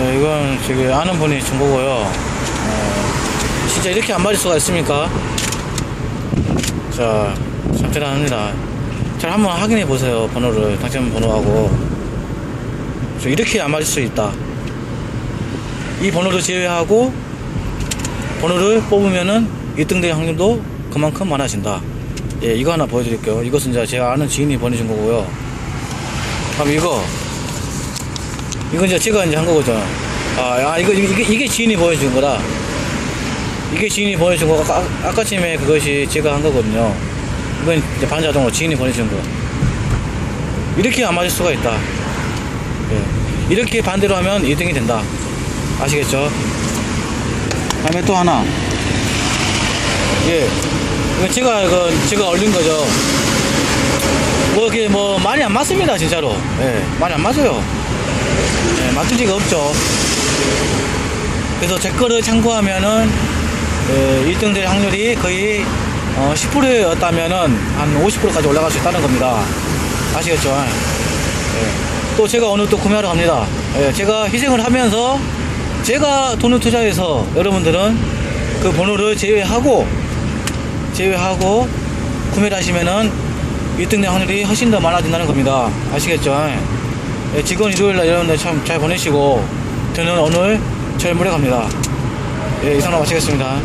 네, 이건 지금 아는 분이 준 거고요. 어, 진짜 이렇게 안 맞을 수가 있습니까? 자, 참 대단합니다. 잘 한번 확인해 보세요. 번호를, 당첨 번호하고. 저 이렇게 안 맞을 수 있다. 이 번호를 제외하고 번호를 뽑으면은 1등 될 확률도 그만큼 많아진다. 예, 이거 하나 보여드릴게요. 이것은 제가 아는 지인이 보내준 거고요. 그럼 이거, 이건 이제 제가 이제 한 거거든. 아, 아 이거, 이게, 이게 지인이 보여준 거다. 이게 지인이 보내준 거, 아까, 아까 팀에 그것이 제가 한 거거든요. 이건 이제 반자동으로 지인이 보내준 거. 이렇게 안 맞을 수가 있다. 예. 이렇게 반대로 하면 2등이 된다. 아시겠죠? 다음에 또 하나. 예. 이거 제가, 이거, 제가 얼린 거죠. 뭐, 이게 뭐, 많이 안 맞습니다, 진짜로. 예. 많이 안 맞아요. 예, 맞을 리가 없죠. 그래서 제 거를 참고하면은, 예, 1등 될 확률이 거의, 어, 10%였다면은, 한 50%까지 올라갈 수 있다는 겁니다. 아시겠죠? 예. 또 제가 오늘 또 구매하러 갑니다. 예, 제가 희생을 하면서 제가 돈을 투자해서 여러분들은 그 번호를 제외하고 제외하고 구매를 하시면은 1등 될 확률이 훨씬 더 많아진다는 겁니다. 아시겠죠? 예, 직원 일요일날 여러분들 참 잘 보내시고 저는 오늘 철물에 갑니다. 예, 이상으로 마치겠습니다.